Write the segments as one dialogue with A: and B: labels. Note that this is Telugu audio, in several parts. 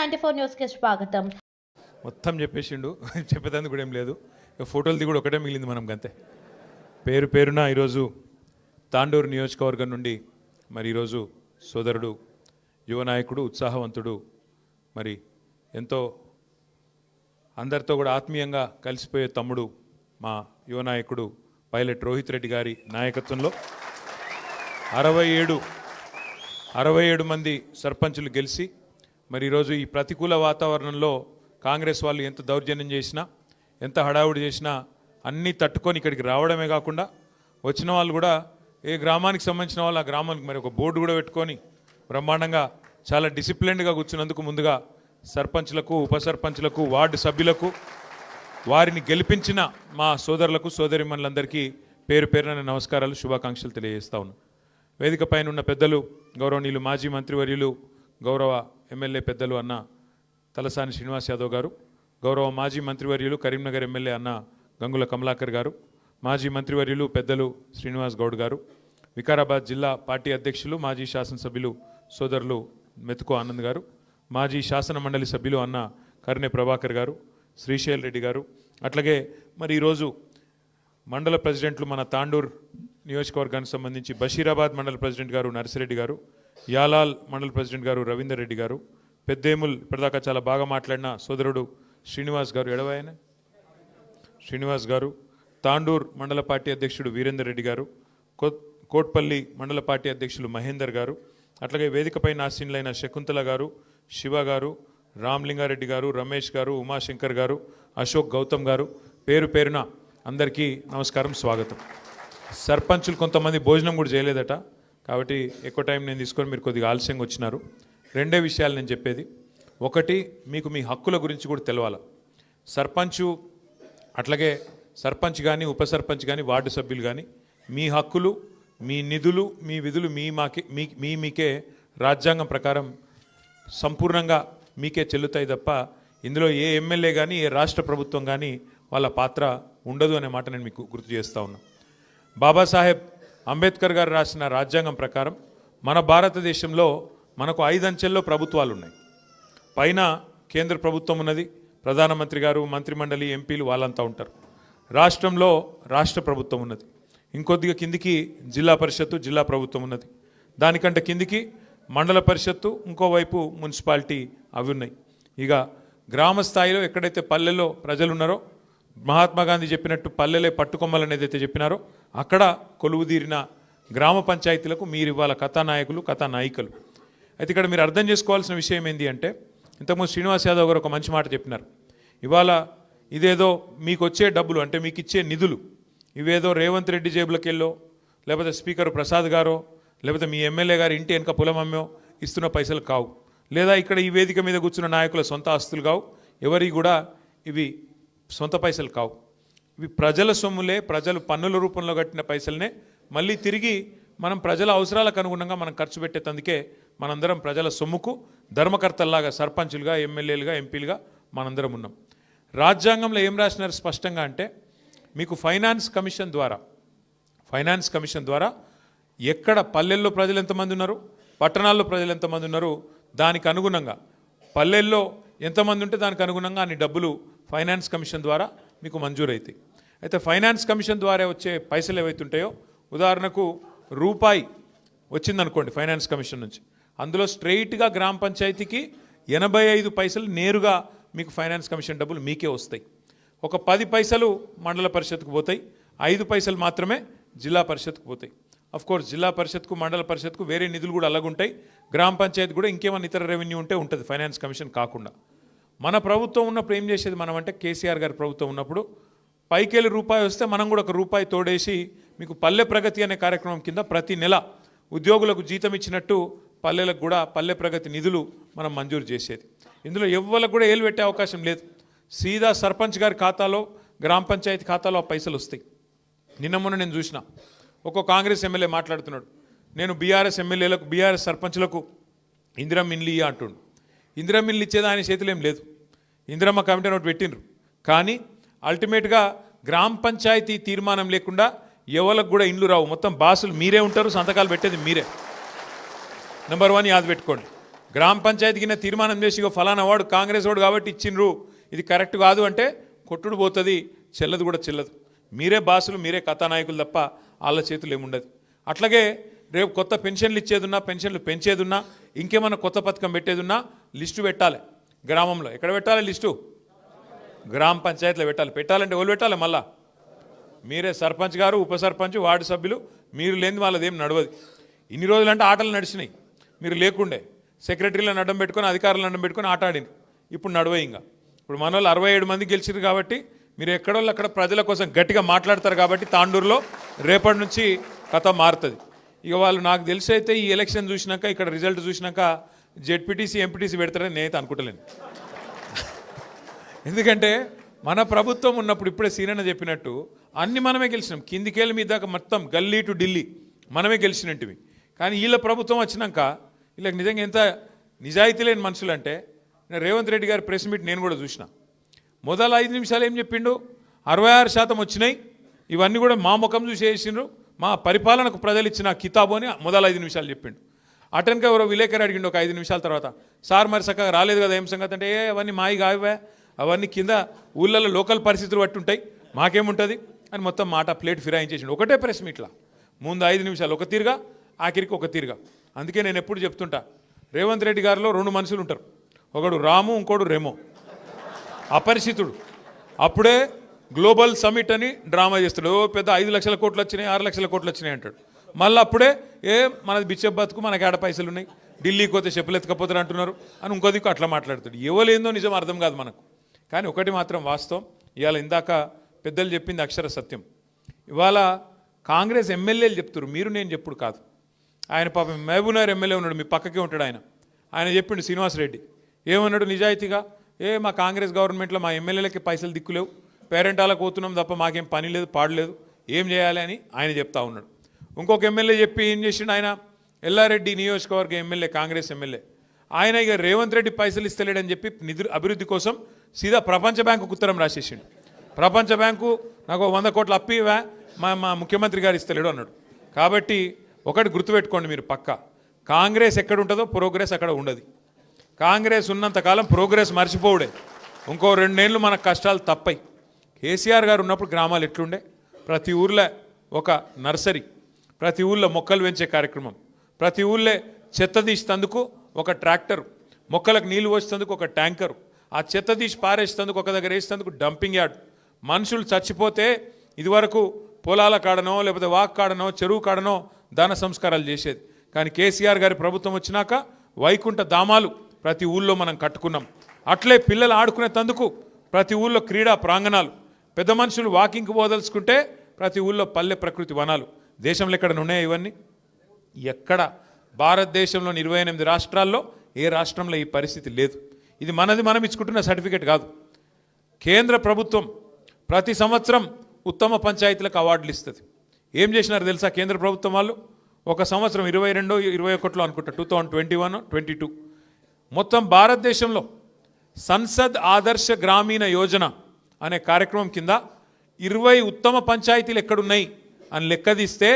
A: నైన్టీ ఫోర్ న్యూస్కి స్వాగతం.
B: మొత్తం చెప్పేసిండు. చెప్పేదానికి కూడా ఏం లేదు. ఫోటోలు దిగుడు ఒకటే మిగిలింది మనం గంతే. పేరు పేరున ఈరోజు తాండూరు నియోజకవర్గం నుండి మరి ఈరోజు సోదరుడు యువ నాయకుడు ఉత్సాహవంతుడు మరి ఎంతో అందరితో కూడా ఆత్మీయంగా కలిసిపోయే తమ్ముడు మా యువ నాయకుడు పైలట్ రోహిత్ రెడ్డి గారి నాయకత్వంలో అరవై ఏడు అరవై ఏడు మంది సర్పంచులు గెలిచి మరి ఈరోజు ఈ ప్రతికూల వాతావరణంలో కాంగ్రెస్ వాళ్ళు ఎంత దౌర్జన్యం చేసినా ఎంత హడావుడి చేసినా అన్నీ తట్టుకొని ఇక్కడికి రావడమే కాకుండా వచ్చిన వాళ్ళు కూడా ఏ గ్రామానికి సంబంధించిన వాళ్ళు ఆ గ్రామానికి మరి ఒక బోర్డు కూడా పెట్టుకొని బ్రహ్మాండంగా చాలా డిసిప్లిన్డ్గా కూర్చున్నందుకు ముందుగా సర్పంచ్లకు ఉప సర్పంచ్లకు వార్డు సభ్యులకు వారిని గెలిపించిన మా సోదరులకు సోదరిమణులందరికీ పేరు పేరున నమస్కారాలు శుభాకాంక్షలు తెలియజేస్తా ఉన్నాను. వేదిక పైన ఉన్న పెద్దలు గౌరవనీయులు మాజీ మంత్రివర్యులు గౌరవ ఎమ్మెల్యే పెద్దలు అన్న తలసాని శ్రీనివాస్ యాదవ్ గారు గౌరవ మాజీ మంత్రివర్యులు కరీంనగర్ ఎమ్మెల్యే అన్న గంగుల కమలాకర్ గారు మాజీ మంత్రివర్యులు పెద్దలు శ్రీనివాస్ గౌడ్ గారు వికారాబాద్ జిల్లా పార్టీ అధ్యక్షులు మాజీ శాసనసభ్యులు సోదరులు మెతుకో ఆనంద్ గారు మాజీ శాసన మండలి సభ్యులు అన్న కర్ణె ప్రభాకర్ గారు శ్రీశైల్ రెడ్డి గారు. అట్లాగే మరి ఈరోజు మండల ప్రెసిడెంట్లు మన తాండూర్ నియోజకవర్గానికి సంబంధించి బషీరాబాద్ మండల ప్రెసిడెంట్ గారు నర్సిరెడ్డి గారు యాలాల్ మండల ప్రెసిడెంట్ గారు రవీందర్ రెడ్డి గారు పెద్దేముల్ ఇప్పటిదాకా చాలా బాగా మాట్లాడిన సోదరుడు శ్రీనివాస్ గారు ఎడవాయన శ్రీనివాస్ గారు. తాండూర్ మండల పార్టీ అధ్యక్షుడు వీరేందర్ రెడ్డి గారు. కో- కోట్పల్లి మండల పార్టీ అధ్యక్షులు మహేందర్ గారు. అట్లాగే వేదికపై నాశీనులైన శకుంతల గారు శివ గారు రామ్లింగారెడ్డి గారు రమేష్ గారు ఉమాశంకర్ గారు అశోక్ గౌతమ్ గారు. పేరు పేరున అందరికీ నమస్కారం స్వాగతం. సర్పంచులు కొంతమంది భోజనం కూడా చేయలేదట. కాబట్టి ఎక్కువ టైం నేను తీసుకొని మీరు కొద్దిగా ఆలస్యంగా వచ్చినారు. రెండే విషయాలు నేను చెప్పేది. ఒకటి మీకు మీ హక్కుల గురించి కూడా తెలవాలి? సర్పంచు అట్లాగే సర్పంచ్ కానీ ఉప సర్పంచ్ కానీ వార్డు సభ్యులు కానీ మీ హక్కులు మీ నిధులు మీ విధులు మీ మాకే మీ మీ మీకే రాజ్యాంగం ప్రకారం సంపూర్ణంగా మీకే చెల్లుతాయి తప్ప ఇందులో ఏ ఎమ్మెల్యే కానీ ఏ రాష్ట్ర ప్రభుత్వం కానీ వాళ్ళ పాత్ర ఉండదు అనే మాట నేను మీకు గుర్తు చేస్తా ఉన్నా. బాబాసాహెబ్ అంబేద్కర్ గారు రాసిన రాజ్యాంగం ప్రకారం మన భారతదేశంలో మనకు ఐదంచెల్లో ప్రభుత్వాలు ఉన్నాయి పైన కేంద్ర ప్రభుత్వం ఉన్నది ప్రధానమంత్రి గారు మంత్రిమండలి ఎంపీలు వాళ్ళంతా ఉంటారు. రాష్ట్రంలో రాష్ట్ర ప్రభుత్వం ఉన్నది. ఇంకొద్దిగా కిందికి జిల్లా పరిషత్తు జిల్లా ప్రభుత్వం ఉన్నది. దానికంటే కిందికి మండల పరిషత్తు ఇంకోవైపు మున్సిపాలిటీ అవి ఉన్నాయి. ఇక గ్రామ స్థాయిలో ఎక్కడైతే పల్లెల్లో ప్రజలు ఉన్నారో మహాత్మా గాంధీ చెప్పినట్టు పల్లెలే పట్టుకొమ్మలు అనేది అయితే చెప్పినారో అక్కడ కొలువుదీరిన గ్రామ పంచాయతీలకు మీరు ఇవాళ కథానాయకులు కథానాయికలు. అయితే ఇక్కడ మీరు అర్థం చేసుకోవాల్సిన విషయం ఏంటి అంటే ఇంతకుముందు శ్రీనివాస్ యాదవ్ గారు ఒక మంచి మాట చెప్పినారు. ఇవాళ ఇదేదో మీకు వచ్చే డబ్బులు అంటే మీకు ఇచ్చే నిధులు ఇవేదో రేవంత్ రెడ్డి జేబులకి వెళ్ళో లేకపోతే స్పీకర్ ప్రసాద్ గారో లేకపోతే మీ ఎమ్మెల్యే గారి ఇంటి వెనక పులమమ్మో ఇస్తున్న పైసలు కావు. లేదా ఇక్కడ ఈ వేదిక మీద కూర్చున్న నాయకుల సొంత ఆస్తులు కావు ఎవరి కూడా ఇవి సొంత పైసలు కావు. ఇవి ప్రజల సొమ్ములే ప్రజలు పన్నుల రూపంలో కట్టిన పైసలనే. మళ్ళీ తిరిగి మనం ప్రజల అవసరాలకు అనుగుణంగా మనం ఖర్చు పెట్టేటందుకే మనందరం ప్రజల సొమ్ముకు ధర్మకర్తల్లాగా సర్పంచులుగా ఎమ్మెల్యేలుగా ఎంపీలుగా మనందరం ఉన్నాం. రాజ్యాంగంలో ఏం రాసినారు స్పష్టంగా అంటే మీకు ఫైనాన్స్ కమిషన్ ద్వారా ఫైనాన్స్ కమిషన్ ద్వారా ఎక్కడ పల్లెల్లో ప్రజలు ఎంతమంది ఉన్నారు పట్టణాల్లో ప్రజలు ఎంతమంది ఉన్నారు దానికి అనుగుణంగా పల్లెల్లో ఎంతమంది ఉంటే దానికి అనుగుణంగా అన్ని డబ్బులు ఫైనాన్స్ కమిషన్ ద్వారా మీకు మంజూరు అవుతాయి అయితే ఫైనాన్స్ కమిషన్ ద్వారా వచ్చే పైసలు ఏవైతే ఉంటాయో ఉదాహరణకు రూపాయి వచ్చిందనుకోండి ఫైనాన్స్ కమిషన్ నుంచి. అందులో స్ట్రైట్గా గ్రామ పంచాయతీకి ఎనభై ఐదు పైసలు నేరుగా మీకు ఫైనాన్స్ కమిషన్ డబ్బులు మీకే వస్తాయి. ఒక పది పైసలు మండల పరిషత్కు పోతాయి ఐదు పైసలు మాత్రమే జిల్లా పరిషత్కు పోతాయి. అఫ్ కోర్స్ జిల్లా పరిషత్కు మండల పరిషత్కు వేరే నిధులు కూడా అలాగుంటాయి. గ్రామ పంచాయతీ కూడా ఇంకేమైనా ఇతర రెవెన్యూ ఉంటే ఉంటుంది ఫైనాన్స్ కమిషన్ కాకుండా. మన ప్రభుత్వం ఉన్నప్పుడు ఏం చేసేది మనం అంటే కేసీఆర్ గారి ప్రభుత్వం ఉన్నప్పుడు పైకెళ్ళి రూపాయి వస్తే మనం కూడా ఒక రూపాయి తోడేసి మీకు పల్లె ప్రగతి అనే కార్యక్రమం కింద ప్రతి నెల ఉద్యోగులకు జీతం ఇచ్చినట్టు పల్లెలకు కూడా పల్లె ప్రగతి నిధులు మనం మంజూరు చేసేది. ఇందులో ఎవ్వరికి కూడా ఏలు పెట్టే అవకాశం లేదు. సీదా సర్పంచ్ గారి ఖాతాలో గ్రామ పంచాయతీ ఖాతాలో ఆ పైసలు వస్తాయి. నిన్న మొన్న నేను చూసిన. ఒక్కో కాంగ్రెస్ ఎమ్మెల్యే మాట్లాడుతున్నాడు. నేను బీఆర్ఎస్ ఎమ్మెల్యేలకు బీఆర్ఎస్ సర్పంచ్లకు ఇందిరమ్మ ఇల్లు అంటుండు. ఇందిరమ్మ ఇల్లు ఇచ్చేది ఆయన చేతిలో ఏం లేదు. ఇందిరమ్మ కమిటీ ఒకటి పెట్టిండ్రు. కానీ అల్టిమేట్గా గ్రామ పంచాయతీ తీర్మానం లేకుండా ఎవరికి కూడా ఇండ్లు రావు. మొత్తం బాసులు మీరే ఉంటారు సంతకాలు పెట్టేది మీరే. నెంబర్ వన్ యాద పెట్టుకోండి. గ్రామ పంచాయతీ కింద తీర్మానం చేసి ఫలానా వాడు కాంగ్రెస్ వాడు కాబట్టి ఇచ్చిండ్రు. ఇది కరెక్ట్ కాదు అంటే కొట్టుడు పోతుంది చెల్లదు కూడా చెల్లదు. మీరే బాసులు మీరే కథానాయకులు తప్ప వాళ్ళ చేతులు ఏముండదు. అట్లాగే రేపు కొత్త పెన్షన్లు ఇచ్చేదున్నా పెన్షన్లు పెంచేదున్నా ఇంకేమన్నా కొత్త పథకం పెట్టేదున్నా లిస్టు పెట్టాలి గ్రామంలో. ఎక్కడ పెట్టాలి లిస్టు? గ్రామ పంచాయతీలో పెట్టాలి. పెట్టాలంటే ఎవరు పెట్టాలి మళ్ళా? మీరే సర్పంచ్ గారు ఉప సర్పంచ్ వార్డు సభ్యులు. మీరు లేని వాళ్ళది ఏం నడవదు. ఇన్ని రోజులు అంటే ఆటలు నడిచినాయి. మీరు లేకుండే. సెక్రటరీలను అడ్డం పెట్టుకొని అధికారులను అడ్డం పెట్టుకొని ఆట ఆడింది ఇప్పుడు నడవయి ఇంకా. ఇప్పుడు మన వాళ్ళు అరవై ఏడు మంది గెలిచిరు కాబట్టి మీరు ఎక్కడోళ్ళు అక్కడ ప్రజల కోసం గట్టిగా మాట్లాడతారు కాబట్టి తాండూరులో రేపటి నుంచి కథ మారుతుంది. ఇక వాళ్ళు నాకు తెలిసి అయితే ఈ ఎలక్షన్ చూసినాక ఇక్కడ రిజల్ట్ చూసినాక జెడ్పీటీసీ ఎంపీటీసీ పెడతారని నేనైతే అనుకుంటలేను. ఎందుకంటే మన ప్రభుత్వం ఉన్నప్పుడు ఇప్పుడే సీనన్న చెప్పినట్టు అన్ని మనమే గెలిచినాం. కిందికేళ్ళ మీద దాకా మొత్తం గల్లీ టు ఢిల్లీ మనమే గెలిచినట్టువి. కానీ వీళ్ళ ప్రభుత్వం వచ్చినాక వీళ్ళకి నిజంగా ఎంత నిజాయితీ లేని మనుషులు అంటే నేను రేవంత్ రెడ్డి గారి ప్రెస్ మీట్ నేను కూడా చూసిన. మొదల ఐదు నిమిషాలు ఏం చెప్పిండు? అరవై ఆరు శాతం వచ్చినాయి. ఇవన్నీ కూడా మా ముఖం చూసి వేసిండ్రు మా పరిపాలనకు ప్రజలు ఇచ్చిన కితాబు అని మొదల ఐదు నిమిషాలు చెప్పిండు. అటెన్గా ఎవరో విలేకరు అడిగిండు ఒక ఐదు నిమిషాల తర్వాత. సార్ మరి చక్కగా రాలేదు కదా ఏం సంగతి? అంటే ఏ అవన్నీ మాయి కావే అవన్నీ కింద ఊళ్ళల్లో లోకల్ పరిస్థితులు బట్టి ఉంటాయి. మాకేముంటుంది? అని మొత్తం మాట ప్లేట్ ఫిరాయించేసిండు. ఒకటే ప్రెస్ మీట్లా ముందు ఐదు నిమిషాలు ఒక తీరుగా ఆఖరికి ఒక తీరుగా. అందుకే నేను ఎప్పుడు చెప్తుంటా. రేవంత్ రెడ్డి గారిలో రెండు మనుషులు ఉంటారు. ఒకడు రాము ఇంకోడు రేమో. అపరిచితుడు. అప్పుడే గ్లోబల్ సమిట్ అని డ్రామా చేస్తాడు. ఓ పెద్ద ఐదు లక్షల కోట్లు వచ్చినాయి ఆరు లక్షల కోట్లు వచ్చినాయి అంటాడు. మళ్ళీ అప్పుడే ఏ మనది బిచ్చప్ బతుకు మనకి ఆడ పైసలు ఉన్నాయి ఢిల్లీకి పోతే చెప్పులు ఎత్తుకపోతారు అంటున్నారు. అని ఇంకో దిక్కు అట్లా మాట్లాడతాడు. ఎవలేందో నిజం అర్థం కాదు మనకు. కానీ ఒకటి మాత్రం వాస్తవం. ఇవాళ ఇందాక పెద్దలు చెప్పింది అక్షర సత్యం. ఇవాళ కాంగ్రెస్ ఎమ్మెల్యేలు చెప్తారు. మీరు నేను చెప్పుడు కాదు. ఆయన పాపం మహబూబ్నగర్ ఎమ్మెల్యే ఉన్నాడు. మీ పక్కకే ఉంటాడు ఆయన. ఆయన చెప్పిండు శ్రీనివాసరెడ్డి ఏమన్నాడు నిజాయితీగా? ఏ మా కాంగ్రెస్ గవర్నమెంట్లో మా ఎమ్మెల్యేలకి పైసలు దిక్కులేవు. పేరెంటాలకు పోతున్నాం తప్ప మాకేం పని లేదు పాడలేదు ఏం చేయాలి అని ఆయన చెప్తా ఉన్నాడు. ఇంకొక ఎమ్మెల్యే చెప్పి ఏం చేసిండు ఆయన? ఎల్లారెడ్డి నియోజకవర్గ ఎమ్మెల్యే కాంగ్రెస్ ఎమ్మెల్యే. ఆయన ఇక రేవంత్ రెడ్డి పైసలు ఇస్తలేడని చెప్పి నిధులు అభివృద్ధి కోసం సీదా ప్రపంచ బ్యాంకుకు ఉత్తరం రాసేసిండు. ప్రపంచ బ్యాంకు నాకు వంద కోట్లు అప్పివా మా మా ముఖ్యమంత్రి గారు ఇస్తలేడు అన్నాడు. కాబట్టి ఒకటి గుర్తుపెట్టుకోండి మీరు పక్క. కాంగ్రెస్ ఎక్కడ ఉంటుందో ప్రోగ్రెస్ అక్కడ ఉండదు. కాంగ్రెస్ ఉన్నంతకాలం ప్రోగ్రెస్ మర్చిపోవుడే. ఇంకో రెండేళ్ళు మన కష్టాలు తప్పాయి కేసీఆర్ గారు ఉన్నప్పుడు గ్రామాలు ఎట్లుండే? ప్రతి ఊర్లో ఒక నర్సరీ ప్రతి ఊళ్ళో మొక్కలు పెంచే కార్యక్రమం ప్రతి ఊళ్ళో చెత్త తీసినందుకు ఒక ట్రాక్టర్ మొక్కలకు నీళ్ళు పోసినందుకు ఒక ట్యాంకర్ ఆ చెత్త తీసి పారేసేందుకు ఒక దగ్గర వేసేందుకు డంపింగ్ యార్డ్ మనుషులు చచ్చిపోతే ఇదివరకు పొలాల కాడనో లేకపోతే వాక్ కాడనో చెరువు కాడనో దాన సంస్కారాలు చేసేది. కానీ కేసీఆర్ గారి ప్రభుత్వం వచ్చినాక వైకుంఠ ధామాలు ప్రతి ఊళ్ళో మనం కట్టుకున్నాం. అట్లే పిల్లలు ఆడుకునే తందుకు ప్రతి ఊళ్ళో క్రీడా ప్రాంగణాలు. పెద్ద మనుషులు వాకింగ్కి పోదలుచుకుంటే ప్రతి ఊళ్ళో పల్లె ప్రకృతి వనాలు. దేశంలో ఎక్కడ ఉన్నాయా ఇవన్నీ? ఎక్కడ? భారతదేశంలోని ఇరవై ఎనిమిది రాష్ట్రాల్లో ఏ రాష్ట్రంలో ఈ పరిస్థితి లేదు. ఇది మనది మనం ఇచ్చుకుంటున్న సర్టిఫికేట్ కాదు. కేంద్ర ప్రభుత్వం ప్రతి సంవత్సరం ఉత్తమ పంచాయతీలకు అవార్డులు ఇస్తుంది. ఏం చేసినారు తెలుసా కేంద్ర ప్రభుత్వం వాళ్ళు? ఒక సంవత్సరం ఇరవై రెండు ఇరవై ఒకటిలో అనుకుంటా two thousand twenty one twenty two. మొత్తం భారతదేశంలో సంసద్ ఆదర్శ గ్రామీణ యోజన అనే కార్యక్రమం కింద ఇరవై ఉత్తమ పంచాయతీలు ఎక్కడున్నాయి అని లెక్కదీస్తే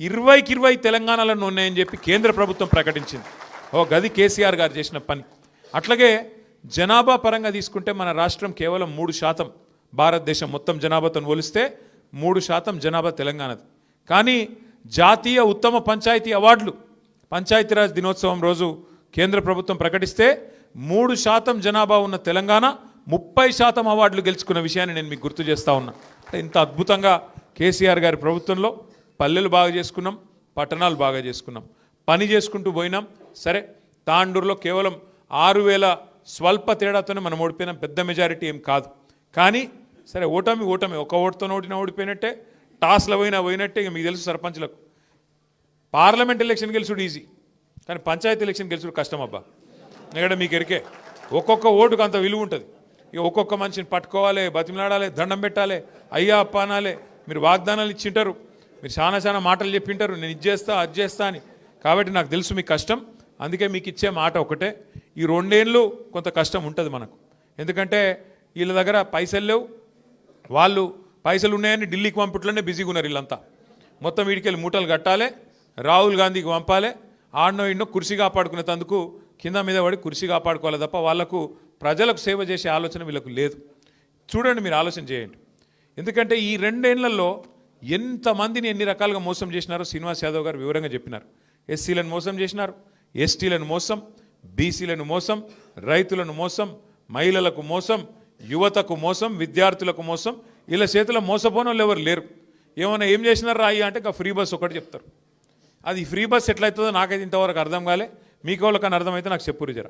B: ఇరవైకి ఇరవై తెలంగాణలో ఉన్నాయని చెప్పి కేంద్ర ప్రభుత్వం ప్రకటించింది. ఓ గది కేసీఆర్ గారు చేసిన పని. అట్లాగే జనాభా పరంగా తీసుకుంటే మన రాష్ట్రం కేవలం మూడు శాతం భారతదేశం మొత్తం జనాభాతో పోలిస్తే మూడు శాతం జనాభా తెలంగాణది. కానీ జాతీయ ఉత్తమ పంచాయతీ అవార్డులు పంచాయతీరాజ్ దినోత్సవం రోజు కేంద్ర ప్రభుత్వం ప్రకటిస్తే మూడు శాతం జనాభా ఉన్న తెలంగాణ ముప్పై శాతం అవార్డులు గెలుచుకున్న విషయాన్ని నేను మీకు గుర్తు చేస్తా ఉన్నా. ఇంత అద్భుతంగా కేసీఆర్ గారి ప్రభుత్వంలో పల్లెలు బాగా చేసుకున్నాం పట్టణాలు బాగా చేసుకున్నాం పని చేసుకుంటూ పోయినాం. సరే తాండూరులో కేవలం ఆరు వేల స్వల్ప తేడాతోనే మనం ఓడిపోయినాం పెద్ద మెజారిటీ ఏం కాదు. కానీ సరే ఓటమి ఓటమి. ఒక ఓటుతో ఓడిన ఓడిపోయినట్టే టాస్లో పోయినా పోయినట్టే ఇక మీకు తెలుసు సర్పంచ్లకు. పార్లమెంట్ ఎలక్షన్ గెలుచుడు ఈజీ. కానీ పంచాయతీ ఎలక్షన్ గెలుచుడు కష్టం అబ్బా. ఎందుకంటే మీకు ఎరికే? ఒక్కొక్క ఓటుకు అంత విలువ ఉంటుంది. ఇక ఒక్కొక్క మనిషిని పట్టుకోవాలి బతిమలాడాలి దండం పెట్టాలి అయ్యా అప్ప అనాలి. మీరు వాగ్దానాలు ఇచ్చింటారు. మీరు చాలా చాలా మాటలు చెప్పింటారు నేను ఇది చేస్తా అది చేస్తా అని. కాబట్టి నాకు తెలుసు మీ కష్టం. అందుకే మీకు ఇచ్చే మాట ఒకటే. ఈ రెండేళ్ళు కొంత కష్టం ఉంటుంది మనకు. ఎందుకంటే వీళ్ళ దగ్గర పైసలు లేవు. వాళ్ళు పైసలు ఉన్నాయని ఢిల్లీకి పంపట్లోనే బిజీగా ఉన్నారు వీళ్ళంతా. మొత్తం వీడికెళ్ళి మూటలు కట్టాలి రాహుల్ గాంధీకి పంపాలి ఆడనో ఇన్నో కుర్చీ కాపాడుకునేందుకు కింద మీద పడి కుర్చీ కాపాడుకోవాలి తప్ప వాళ్ళకు ప్రజలకు సేవ చేసే ఆలోచన వీళ్ళకు లేదు. చూడండి మీరు ఆలోచన చేయండి. ఎందుకంటే ఈ రెండేళ్ళలో ఎంతమందిని ఎన్ని రకాలుగా మోసం చేసినారో శ్రీనివాస్ యాదవ్ గారు వివరంగా చెప్పినారు. ఎస్సీలను మోసం చేసినారు ఎస్టీలను మోసం బీసీలను మోసం రైతులను మోసం మహిళలకు మోసం యువతకు మోసం విద్యార్థులకు మోసం ఇలా చేతిలో మోసపోని వాళ్ళు ఎవరు లేరు. ఏమైనా ఏం చేసినారు రాయి అంటే ఇక ఫ్రీ బస్ ఒకటి చెప్తారు. అది ఫ్రీ బస్ ఎట్లయితుందో నాకైతే ఇంతవరకు అర్థం కాలే. మీకు వాళ్ళకన్నా అర్థమైతే నాకు చెప్పురు జర.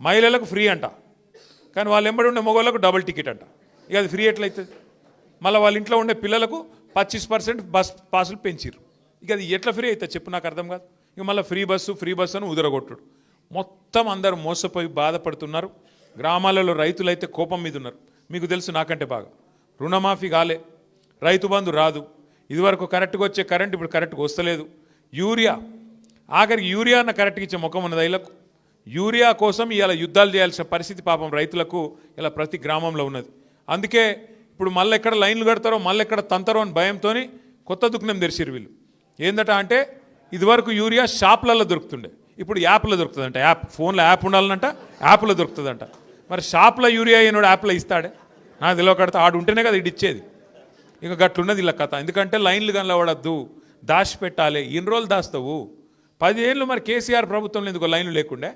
B: మహిళలకు ఫ్రీ అంట. కానీ వాళ్ళు ఎంబడి ఉండే మగవాళ్ళకు డబుల్ టికెట్ అంట. ఇక అది ఫ్రీ ఎట్లయితుంది? మళ్ళీ వాళ్ళ ఇంట్లో ఉండే పిల్లలకు పచ్చిస్ పర్సెంట్ బస్ పాసులు పెంచిర్రు. ఇక అది ఎట్లా ఫ్రీ అవుతుంది చెప్పు నాకు అర్థం కాదు. ఇక మళ్ళీ ఫ్రీ బస్సు ఫ్రీ బస్సు అని ఉదరగొట్టుడు మొత్తం అందరూ మోసపోయి బాధపడుతున్నారు. గ్రామాలలో రైతులైతే కోపం మీద ఉన్నారు. మీకు తెలుసు నాకంటే బాగా. రుణమాఫీ కాలే. రైతు బంధు రాదు. ఇదివరకు కరెక్ట్గా వచ్చే కరెంట్ ఇప్పుడు కరెక్ట్గా వస్తలేదు. యూరియా. ఆఖరికి యూరియా అన్న కరెక్ట్గా ఇచ్చే ముఖం ఉన్నది రైలకు యూరియా కోసం ఇలా యుద్ధాలు చేయాల్సిన పరిస్థితి పాపం రైతులకు ఇలా ప్రతి గ్రామంలో ఉన్నది. అందుకే ఇప్పుడు మళ్ళీ ఎక్కడ లైన్లు కడతారో మళ్ళీ ఎక్కడ తంతారో అని భయంతో కొత్త దుఃఖం తెరిచిరు వీళ్ళు. ఏందట అంటే ఇదివరకు యూరియా షాప్లలో దొరుకుతుండే. ఇప్పుడు యాప్లో దొరుకుతుందంట. యాప్ ఫోన్లో యాప్ ఉండాలనంట యాప్లో దొరుకుతుందంట. మరి షాప్లో యూరియా అయినోడు యాప్లో ఇస్తాడే? నాకు తెలియకడితే ఆడు ఉంటేనే కదా ఇటు ఇచ్చేది. ఇంకా గట్లున్నది ఇలా కథ. ఎందుకంటే లైన్లు కనబడద్దు దాచి పెట్టాలి. ఎన్ని రోజులు దాస్తావు. పదిహేళ్ళు మరి కేసీఆర్ ప్రభుత్వంలో ఎందుకు లైన్లు లేకుండే?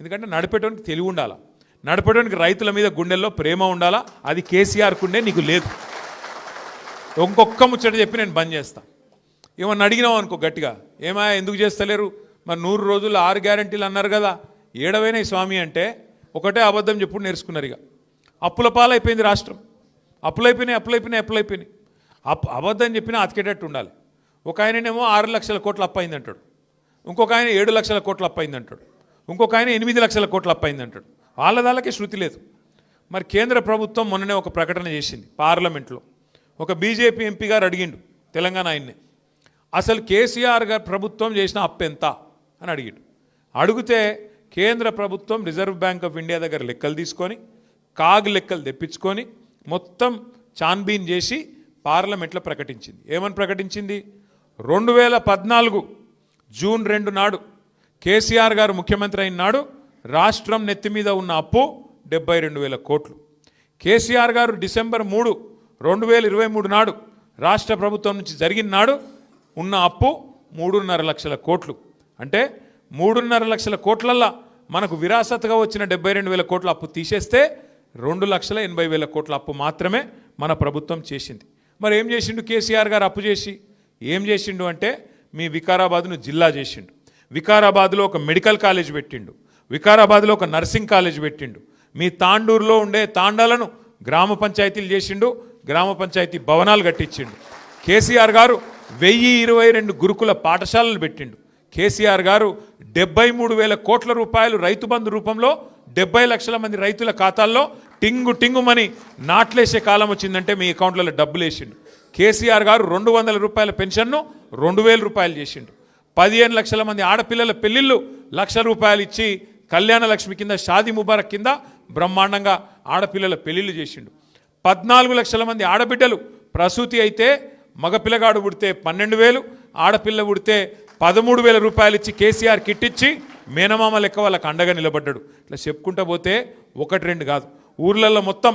B: ఎందుకంటే నడిపేటోనికి తెలివి ఉండాలా. నడిపేటోనికి రైతుల మీద గుండెల్లో ప్రేమ ఉండాలా. అది కేసీఆర్కు ఉండే నీకు లేదు. ఇంకొక్క ముచ్చట చెప్పి నేను బంద్ చేస్తాను ఏమన్నా అడిగినావు అనుకో గట్టిగా? ఏమా ఎందుకు చేస్తలేరు? మరి నూరు రోజులు ఆరు గ్యారంటీలు అన్నారు కదా. ఏడవైన స్వామి అంటే ఒకటే అబద్ధం చెప్పుడు నేర్చుకున్నారు ఇక. అప్పుల పాలైపోయింది రాష్ట్రం. అప్పులైపోయినాయి అప్పులైపోయినాయి అప్పులైపోయినాయి. అప్ అబద్ధం చెప్పినా అతికేటట్టు ఉండాలి. ఒక ఆయననేమో ఆరు లక్షల కోట్లు అప్పయింది అంటాడు ఇంకొక ఆయన ఏడు లక్షల కోట్లు అప్పయింది అంటాడు ఇంకొక ఆయన ఎనిమిది లక్షల కోట్లు అప్పయింది అంటాడు వాళ్ళ దాళ్ళకే శృతి లేదు. మరి కేంద్ర ప్రభుత్వం మొన్ననే ఒక ప్రకటన చేసింది పార్లమెంట్లో. ఒక బీజేపీ ఎంపీ గారు అడిగిండు తెలంగాణ ఆయన్ని. అసలు కేసీఆర్ గారు ప్రభుత్వం చేసిన అప్పు ఎంత? అని అడిగాడు. అడిగితే కేంద్ర ప్రభుత్వం రిజర్వ్ బ్యాంక్ ఆఫ్ ఇండియా దగ్గర లెక్కలు తీసుకొని కాగ్ లెక్కలు తెప్పించుకొని మొత్తం చాన్బీన్ చేసి పార్లమెంట్లో ప్రకటించింది. ఏమని ప్రకటించింది? రెండు వేల పద్నాలుగు జూన్ రెండు నాడు కేసీఆర్ గారు ముఖ్యమంత్రి అయిన నాడు రాష్ట్రం నెత్తి మీద ఉన్న అప్పు డెబ్బై రెండు వేల కోట్లు. కేసీఆర్ గారు డిసెంబర్ మూడు రెండు వేల ఇరవై మూడు నాడు రాష్ట్ర ప్రభుత్వం నుంచి జరిగిన నాడు ఉన్న అప్పు మూడున్నర లక్షల కోట్లు. అంటే మూడున్నర లక్షల కోట్లల్లా మనకు విరాసత్గా వచ్చిన డెబ్బై రెండు వేల కోట్ల అప్పు తీసేస్తే రెండు లక్షల ఎనభై వేల కోట్ల అప్పు మాత్రమే మన ప్రభుత్వం చేసింది. మరి ఏం చేసిండు కేసీఆర్ గారు అప్పు చేసి? ఏం చేసిండు అంటే మీ వికారాబాద్ను జిల్లా చేసిండు. వికారాబాద్లో ఒక మెడికల్ కాలేజ్ పెట్టిండు. వికారాబాద్లో ఒక నర్సింగ్ కాలేజ్ పెట్టిండు. మీ తాండూరులో ఉండే తాండాలను గ్రామ పంచాయతీలు చేసిండు గ్రామ పంచాయతీ భవనాలు కట్టించిండు. కేసీఆర్ గారు వెయ్యి ఇరవై రెండు గురుకుల పాఠశాలలు పెట్టిండు. కేసీఆర్ గారు డెబ్బై మూడు వేల కోట్ల రూపాయలు రైతు బంధు రూపంలో డెబ్బై లక్షల మంది రైతుల ఖాతాల్లో టింగు టింగుమని నాట్లేసే కాలం వచ్చిందంటే మీ అకౌంట్లలో డబ్బులు వేసిండు. కేసీఆర్ గారు రెండు వందల రూపాయల పెన్షన్ను రెండు వేల రూపాయలు చేసిండు. పదిహేను లక్షల మంది ఆడపిల్లల పెళ్ళిళ్ళు లక్ష రూపాయలు ఇచ్చి కళ్యాణ లక్ష్మి కింద షాదీ ముబారక్ కింద బ్రహ్మాండంగా ఆడపిల్లల పెళ్ళిళ్ళు చేసిండు. పద్నాలుగు లక్షల మంది ఆడబిడ్డలు ప్రసూతి అయితే మగపిల్లగాడు పుడితే పన్నెండు వేలు ఆడపిల్ల పుడితే పదమూడు వేల రూపాయలు ఇచ్చి కేసీఆర్ కిట్ ఇచ్చి మేనమామ లెక్క వాళ్ళకి అండగా నిలబడ్డాడు. ఇట్లా చెప్పుకుంటా పోతే ఒకటి రెండు కాదు. ఊర్లలో మొత్తం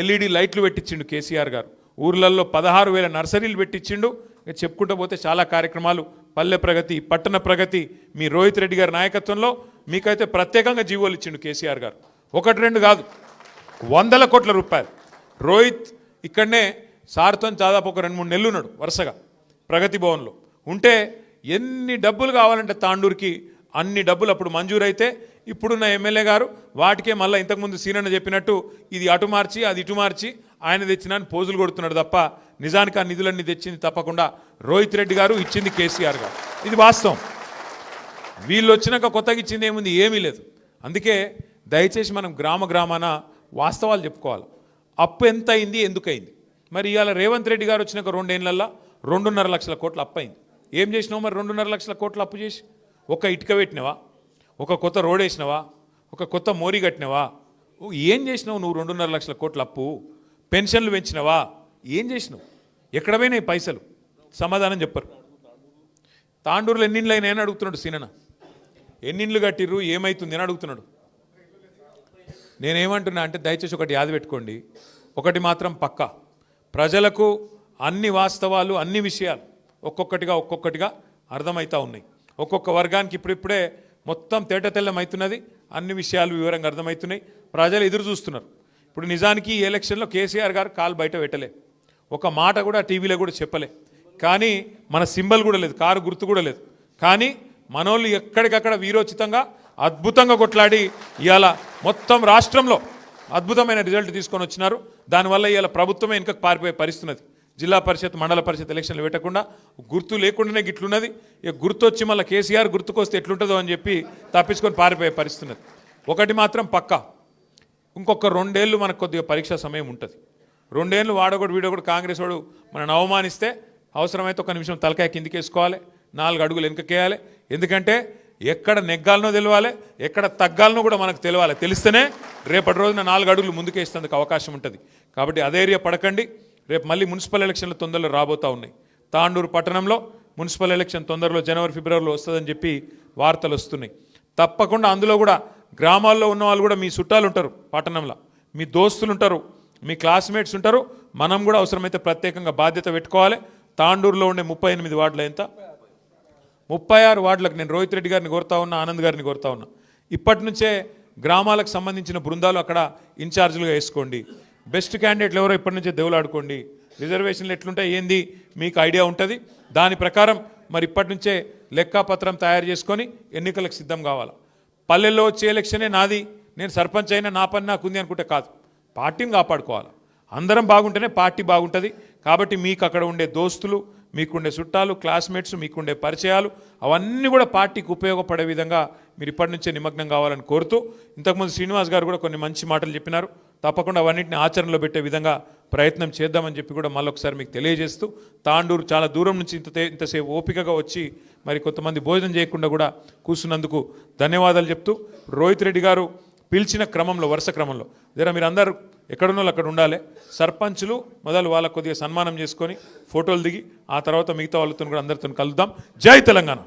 B: ఎల్ఈడి లైట్లు పెట్టించిండు కేసీఆర్ గారు. ఊర్లలో పదహారు వేల నర్సరీలు పెట్టించిండు. ఇక చెప్పుకుంటూ పోతే చాలా కార్యక్రమాలు. పల్లె ప్రగతి పట్టణ ప్రగతి మీ రోహిత్ రెడ్డి గారి నాయకత్వంలో మీకైతే ప్రత్యేకంగా జీవోలు ఇచ్చిండు కేసీఆర్ గారు. ఒకటి రెండు కాదు. వందల కోట్ల రూపాయలు. రోహిత్ ఇక్కడనే సార్తో దాదాపు ఒక రెండు మూడు నెలలు ఉన్నాడు వరుసగా ప్రగతి భవన్లో. ఉంటే ఎన్ని డబ్బులు కావాలంటే తాండూరుకి అన్ని డబ్బులు అప్పుడు మంజూరైతే ఇప్పుడున్న ఎమ్మెల్యే గారు వాటికే మళ్ళీ ఇంతకుముందు సీనన్న చెప్పినట్టు ఇది అటు మార్చి అది ఇటు మార్చి ఆయన తెచ్చిన అని పోజులు కొడుతున్నాడు తప్ప నిజానికి ఆ నిధులన్నీ తెచ్చింది తప్పకుండా రోహిత్ రెడ్డి గారు ఇచ్చింది కేసీఆర్ గారు. ఇది వాస్తవం. వీళ్ళు వచ్చినాక కొత్తగా ఇచ్చింది ఏముంది? ఏమీ లేదు. అందుకే దయచేసి మనం గ్రామ గ్రామాన వాస్తవాలు చెప్పుకోవాలి. అప్పు ఎంత అయింది? ఎందుకయింది? మరి ఇవాళ రేవంత్ రెడ్డి గారు వచ్చినాక రెండేళ్ళల్లో రెండున్నర లక్షల కోట్లు అప్పు అయింది. ఏం చేసినావు మరి రెండున్నర లక్షల కోట్లు అప్పు చేసి? ఒక ఇటుక పెట్టినవా? ఒక కొత్త రోడ్ వేసినవా? ఒక కొత్త మోరీ కట్టినవా? ఏం చేసినావు నువ్వు రెండున్నర లక్షల కోట్ల అప్పు? పెన్షన్లు పెంచినవా? ఏం చేసినావు? ఎక్కడ పోయినాయి పైసలు? సమాధానం చెప్పరు. తాండూరులో ఎన్నిళ్ళు అయినా అని అడుగుతున్నాడు సీనన ఎన్నిండ్లు కట్టిర్రు? ఏమవుతుంది అని అడుగుతున్నాడు. నేనేమంటున్నా అంటే దయచేసి ఒకటి యాద పెట్టుకోండి. ఒకటి మాత్రం పక్కా. ప్రజలకు అన్ని వాస్తవాలు అన్ని విషయాలు ఒక్కొక్కటిగా ఒక్కొక్కటిగా అర్థమవుతూ ఉన్నాయి. ఒక్కొక్క వర్గానికి ఇప్పుడిప్పుడే మొత్తం తేటతెల్లం అవుతున్నది అన్ని విషయాలు వివరంగా అర్థమవుతున్నాయి ప్రజలు ఎదురు చూస్తున్నారు. ఇప్పుడు నిజానికి ఈ ఎలక్షన్లో కేసీఆర్ గారు కాలు బయట పెట్టలే. ఒక మాట కూడా టీవీలో కూడా చెప్పలే. కానీ మన సింబల్ కూడా లేదు. కారు గుర్తు కూడా లేదు. కానీ మనోళ్ళు ఎక్కడికక్కడ వీరోచితంగా అద్భుతంగా కొట్లాడి ఇవాళ మొత్తం రాష్ట్రంలో అద్భుతమైన రిజల్ట్ తీసుకొని వచ్చినారు. దానివల్ల ఇవాళ ప్రభుత్వమే వెనుక పారిపోయే పరిస్థితున్నది జిల్లా పరిషత్ మండల పరిషత్ ఎలక్షన్లు పెట్టకుండా గుర్తు లేకుండానే గిట్లున్నది. ఇక గుర్తు వచ్చి మళ్ళీ కేసీఆర్ గుర్తుకొస్తే ఎట్లుంటుందో అని చెప్పి తప్పించుకొని పారిపోయే పరిస్థితి ఒకటి మాత్రం పక్కా. ఇంకొక రెండేళ్ళు మనకు కొద్దిగా పరీక్ష సమయం ఉంటుంది. రెండేళ్ళు వాడకూడదు వీడకూడదు కాంగ్రెస్ వాడు మనని అవమానిస్తే అవసరమైతే ఒక నిమిషం తలకాయ కిందికేసుకోవాలి నాలుగు అడుగులు వెనుకకేయాలి. ఎందుకంటే ఎక్కడ నెగ్గాలనో తెలియాలి ఎక్కడ తగ్గాలనో కూడా మనకు తెలియాలి తెలిస్తేనే రేపటి రోజున నాలుగు అడుగులు ముందుకేసేందుకు అవకాశం ఉంటుంది. కాబట్టి అదే ఏరియా పడకండి రేపు మళ్ళీ మున్సిపల్ ఎలక్షన్లు తొందరలో రాబోతూ ఉన్నాయి. తాండూరు పట్టణంలో మున్సిపల్ ఎలక్షన్ తొందరలో జనవరి ఫిబ్రవరిలో వస్తుందని చెప్పి వార్తలు వస్తున్నాయి. తప్పకుండా అందులో కూడా గ్రామాల్లో ఉన్న వాళ్ళు కూడా మీ చుట్టాలు ఉంటారు పట్టణంలో. మీ దోస్తులు ఉంటారు మీ క్లాస్మేట్స్ ఉంటారు. మనం కూడా అవసరమైతే ప్రత్యేకంగా బాధ్యత పెట్టుకోవాలి. తాండూరులో ఉండే ముప్పై ఎనిమిది వార్డులు ఎంత? ముప్పై ఆరు వార్డులకు నేను రోహిత్ రెడ్డి గారిని కోరుతా ఉన్నా ఆనంద్ గారిని కోరుతా ఉన్నా. ఇప్పటి నుంచే గ్రామాలకు సంబంధించిన బృందాలు అక్కడ ఇన్ఛార్జీలుగా వేసుకోండి. బెస్ట్ క్యాండిడేట్లు ఎవరో ఇప్పటి నుంచే దేవులాడుకోండి రిజర్వేషన్లు ఎట్లుంటాయి ఏంది? మీకు ఐడియా ఉంటుంది. దాని ప్రకారం మరి ఇప్పటి నుంచే లెక్కాపత్రం తయారు చేసుకొని ఎన్నికలకు సిద్ధం కావాలి? పల్లెల్లో వచ్చే ఎలక్షనే నాది. నేను సర్పంచ్ అయినా నా పని నాకు ఉంది అనుకుంటే కాదు. పార్టీని కాపాడుకోవాలి? అందరం బాగుంటేనే పార్టీ బాగుంటుంది. కాబట్టి మీకు అక్కడ ఉండే దోస్తులు మీకుండే చుట్టాలు క్లాస్మేట్స్ మీకుండే పరిచయాలు అవన్నీ కూడా పార్టీకి ఉపయోగపడే విధంగా మీరు ఇప్పటి నుంచే నిమగ్నం కావాలని కోరుతూ ఇంతకుముందు శ్రీనివాస్ గారు కూడా కొన్ని మంచి మాటలు చెప్పినారు. తప్పకుండా అవన్నింటిని ఆచరణలో పెట్టే విధంగా ప్రయత్నం చేద్దామని చెప్పి కూడా మళ్ళొకసారి మీకు తెలియజేస్తూ తాండూరు చాలా దూరం నుంచి ఇంత ఇంతసేపు ఓపికగా వచ్చి మరి కొంతమంది భోజనం చేయకుండా కూడా కూర్చున్నందుకు ధన్యవాదాలు చెప్తూ రోహిత్ రెడ్డి గారు పిలిచిన క్రమంలో వరుస క్రమంలో జర మీరు అందరూ ఎక్కడున్నోళ్ళు అక్కడ ఉండాలి సర్పంచులు మొదలు వాళ్ళకు కొద్దిగా సన్మానం చేసుకొని ఫోటోలు దిగి ఆ తర్వాత మిగతా వాళ్ళతో కూడా అందరితో కలుద్దాం. జై తెలంగాణ!